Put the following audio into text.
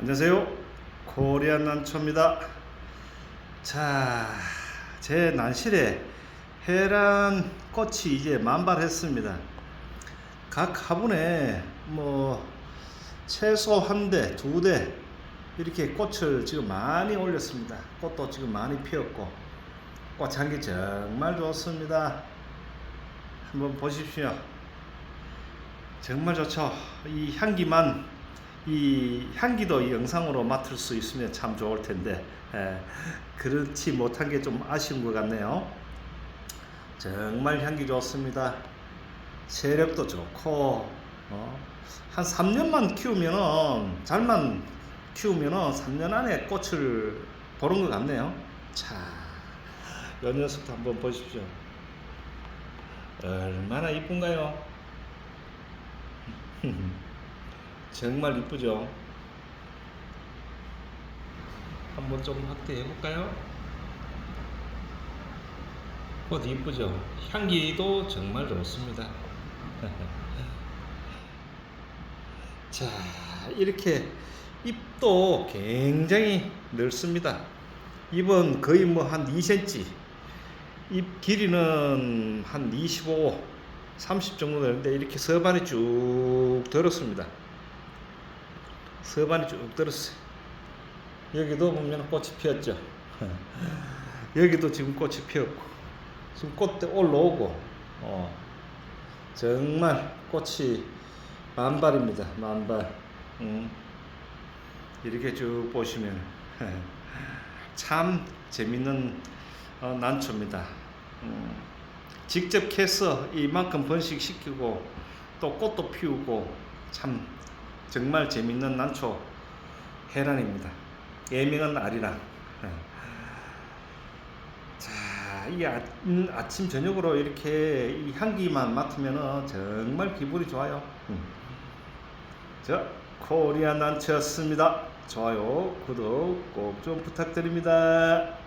안녕하세요. 코리안 난초입니다. 자, 제 난실에 해란 꽃이 이제 만발했습니다. 각 화분에 뭐 최소 한 대, 두 대 이렇게 꽃을 지금 많이 올렸습니다. 꽃도 지금 많이 피었고 꽃 향기 정말 좋습니다. 한번 보십시오. 정말 좋죠. 이 향기만 이 향기도 이 영상으로 맡을 수 있으면 참 좋을 텐데 에, 그렇지 못한 게 좀 아쉬운 것 같네요. 정말 향기 좋습니다. 세력도 좋고 어, 한 3년만 키우면은 잘만 키우면은 3년 안에 꽃을 보는 것 같네요. 자, 이 녀석도 한번 보십시오. 얼마나 이쁜가요? 정말 이쁘죠? 한번 좀 확대해 볼까요? 꽃 이쁘죠? 향기도 정말 좋습니다. 자, 이렇게 잎도 굉장히 넓습니다. 잎은 거의 뭐 한 2cm, 잎 길이는 한 25, 30 정도 되는데 이렇게 서반이 쭉 들었습니다. 서반이 쭉 들었어요. 여기도 보면 꽃이 피었죠. 여기도 지금 꽃이 피었고, 지금 꽃도 올라오고, 어, 정말 꽃이 만발입니다. 만발. 음, 이렇게 쭉 보시면 참 재밌는 어, 난초입니다. 음, 직접 캐서 이만큼 번식시키고 또 꽃도 피우고 참 정말 재밌는 난초 해란입니다. 예명은 아리랑. 자, 이 아, 음, 아침 저녁으로 이렇게 이 향기만 맡으면 정말 기분이 좋아요. 음. 자, 코리안 난초였습니다. 좋아요, 구독 꼭 좀 부탁드립니다.